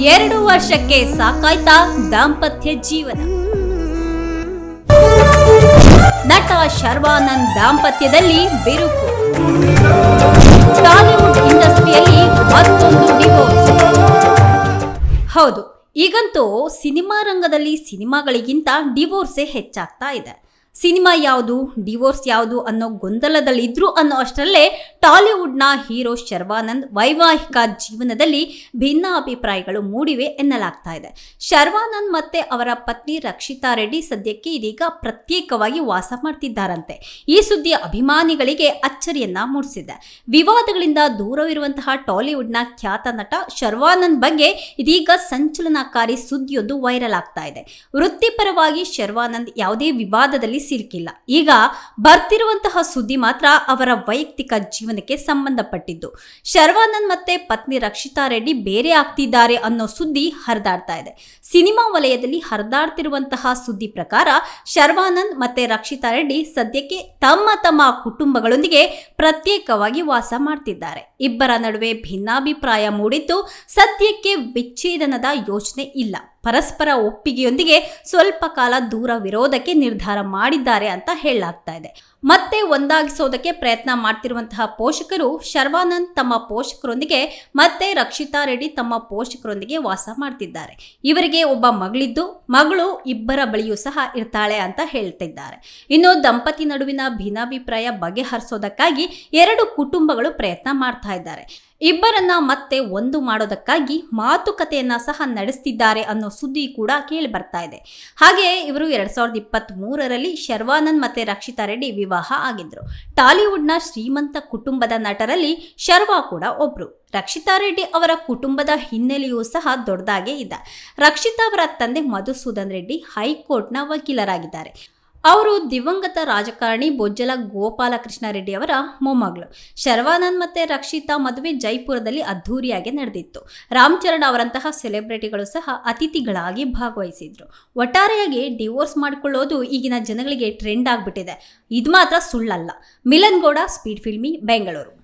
ಎರಡು ವರ್ಷಕ್ಕೆ ಸಾಕಾಯ್ತಾ ದಾಂಪತ್ಯ ಜೀವನ. ನಟ ಶರ್ವಾನಂದ್ ದಾಂಪತ್ಯದಲ್ಲಿ ಬಿರುಕು. ಟಾಲಿವುಡ್ ಇಂಡಸ್ಟ್ರಿಯಲ್ಲಿ ಮತ್ತೊಂದು ಡಿವೋರ್ಸ್ ಹೌದು, ಈಗಂತೂ ಸಿನಿಮಾ ರಂಗದಲ್ಲಿ ಸಿನಿಮಾಗಳಿಗಿಂತ ಡಿವೋರ್ಸೇ ಹೆಚ್ಚಾಗ್ತಾ ಇದೆ. ಸಿನಿಮಾ ಯಾವುದು, ಡಿವೋರ್ಸ್ ಯಾವುದು ಅನ್ನೋ ಗೊಂದಲದಲ್ಲಿದ್ರು ಅನ್ನೋ ಅಷ್ಟರಲ್ಲೇ ಟಾಲಿವುಡ್ನ ಹೀರೋ ಶರ್ವಾನಂದ್ ವೈವಾಹಿಕ ಜೀವನದಲ್ಲಿ ಭಿನ್ನ ಅಭಿಪ್ರಾಯಗಳು ಮೂಡಿವೆ ಎನ್ನಲಾಗ್ತಾ ಇದೆ. ಶರ್ವಾನಂದ್ ಮತ್ತೆ ಅವರ ಪತ್ನಿ ರಕ್ಷಿತಾ ರೆಡ್ಡಿ ಸದ್ಯಕ್ಕೆ ಇದೀಗ ಪ್ರತ್ಯೇಕವಾಗಿ ವಾಸ ಮಾಡ್ತಿದ್ದಾರಂತೆ. ಈ ಸುದ್ದಿ ಅಭಿಮಾನಿಗಳಿಗೆ ಅಚ್ಚರಿಯನ್ನ ಮೂಡಿಸಿದೆ. ವಿವಾದಗಳಿಂದ ದೂರವಿರುವಂತಹ ಟಾಲಿವುಡ್ನ ಖ್ಯಾತ ನಟ ಶರ್ವಾನಂದ್ ಬಗ್ಗೆ ಇದೀಗ ಸಂಚಲನಕಾರಿ ಸುದ್ದಿಯೊಂದು ವೈರಲ್ ಆಗ್ತಾ ಇದೆ. ವೃತ್ತಿಪರವಾಗಿ ಶರ್ವಾನಂದ್ ಯಾವುದೇ ವಿವಾದದಲ್ಲಿ ಸಿಲುಕಿಲ್ಲ ಈಗ ಬರ್ತಿರುವಂತಹ ಸುದ್ದಿ ಮಾತ್ರ ಅವರ ವೈಯಕ್ತಿಕ ಜೀವನಕ್ಕೆ ಸಂಬಂಧಪಟ್ಟಿದ್ದು. ಶರ್ವಾನಂದ್ ಮತ್ತೆ ಪತ್ನಿ ರಕ್ಷಿತಾ ರೆಡ್ಡಿ ಬೇರೆ ಆಗ್ತಿದ್ದಾರೆ ಅನ್ನೋ ಸುದ್ದಿ ಹರಿದಾಡ್ತಾ ಇದೆ. ಸಿನಿಮಾ ವಲಯದಲ್ಲಿ ಹರಿದಾಡ್ತಿರುವಂತಹ ಸುದ್ದಿ ಪ್ರಕಾರ ಶರ್ವಾನಂದ್ ಮತ್ತೆ ರಕ್ಷಿತಾ ರೆಡ್ಡಿ ಸದ್ಯಕ್ಕೆ ತಮ್ಮ ತಮ್ಮ ಕುಟುಂಬಗಳೊಂದಿಗೆ ಪ್ರತ್ಯೇಕವಾಗಿ ವಾಸ ಮಾಡ್ತಿದ್ದಾರೆ. ಇಬ್ಬರ ನಡುವೆ ಭಿನ್ನಾಭಿಪ್ರಾಯ ಮೂಡಿದ್ದು ಸದ್ಯಕ್ಕೆ ವಿಚ್ಛೇದನದ ಯೋಚನೆ ಇಲ್ಲ. ಪರಸ್ಪರ ಒಪ್ಪಿಗೆಯೊಂದಿಗೆ ಸ್ವಲ್ಪ ಕಾಲ ದೂರವಿರೋದಕ್ಕೆ ನಿರ್ಧಾರ ಮಾಡಿದ್ದಾರೆ ಅಂತ ಹೇಳಲಾಗ್ತಾ ಇದೆ. ಮತ್ತೆ ಒಂದಾಗಿಸೋದಕ್ಕೆ ಪ್ರಯತ್ನ ಮಾಡ್ತಿರುವಂತಹ ಪೋಷಕರು ಶರ್ವಾನಂದ್ ತಮ್ಮ ಪೋಷಕರೊಂದಿಗೆ, ಮತ್ತೆ ರಕ್ಷಿತಾ ರೆಡ್ಡಿ ತಮ್ಮ ಪೋಷಕರೊಂದಿಗೆ ವಾಸ ಮಾಡ್ತಿದ್ದಾರೆ. ಇವರಿಗೆ ಒಬ್ಬ ಮಗಳಿದ್ದು, ಮಗಳು ಇಬ್ಬರ ಬಳಿಯೂ ಸಹ ಇರ್ತಾಳೆ ಅಂತ ಹೇಳ್ತಿದ್ದಾರೆ. ಇನ್ನು ದಂಪತಿ ನಡುವಿನ ಭಿನ್ನಾಭಿಪ್ರಾಯ ಬಗೆಹರಿಸೋದಕ್ಕಾಗಿ ಎರಡು ಕುಟುಂಬಗಳು ಪ್ರಯತ್ನ ಮಾಡ್ತಾ ಇದ್ದಾರೆ. ಇಬ್ಬರನ್ನ ಮತ್ತೆ ಒಂದು ಮಾಡೋದಕ್ಕಾಗಿ ಮಾತುಕತೆಯನ್ನ ಸಹ ನಡೆಸ್ತಿದ್ದಾರೆ ಅನ್ನೋ ಸುದ್ದಿ ಕೂಡ ಕೇಳಿ ಬರ್ತಾ ಇದೆ. ಹಾಗೆ ಇವರು ಎರಡ್ ಸಾವಿರದ ಇಪ್ಪತ್ತ್ ಮೂರರಲ್ಲಿ ಶರ್ವಾನಂದ್ ಮತ್ತೆ ರಕ್ಷಿತಾ ರೆಡ್ಡಿ ವಿವಾಹ ಆಗಿದ್ರು. ಟಾಲಿವುಡ್ನ ಶ್ರೀಮಂತ ಕುಟುಂಬದ ನಟರಲ್ಲಿ ಶರ್ವಾ ಕೂಡ ಒಬ್ರು. ರಕ್ಷಿತಾ ರೆಡ್ಡಿ ಅವರ ಕುಟುಂಬದ ಹಿನ್ನೆಲೆಯೂ ಸಹ ದೊಡ್ಡದಾಗೇ ಇದ್ದ ರಕ್ಷಿತಾ ಅವರ ತಂದೆ ಮಧುಸೂದನ್ ರೆಡ್ಡಿ ಹೈಕೋರ್ಟ್ನ ವಕೀಲರಾಗಿದ್ದಾರೆ. ಅವರು ದಿವಂಗತ ರಾಜಕಾರಣಿ ಬೊಜ್ಜಲ ಗೋಪಾಲಕೃಷ್ಣ ರೆಡ್ಡಿ ಅವರ ಮೊಮ್ಮಗಳು. ಶರ್ವಾನಂದ್ ಮತ್ತೆ ರಕ್ಷಿತಾ ಮದುವೆ ಜೈಪುರದಲ್ಲಿ ಅದ್ಧೂರಿಯಾಗಿ ನಡೆದಿತ್ತು. ರಾಮಚರಣ್ ಅವರಂತಹ ಸೆಲೆಬ್ರಿಟಿಗಳು ಸಹ ಅತಿಥಿಗಳಾಗಿ ಭಾಗವಹಿಸಿದ್ರು. ಒಟ್ಟಾರೆಯಾಗಿ ಡಿವೋರ್ಸ್ ಮಾಡಿಕೊಳ್ಳೋದು ಈಗಿನ ಜನಗಳಿಗೆ ಟ್ರೆಂಡ್ ಆಗಿಬಿಟ್ಟಿದೆ. ಇದು ಮಾತ್ರ ಸುಳ್ಳಲ್ಲ. Milan Gowda, Speed Filmy, Bengaluru.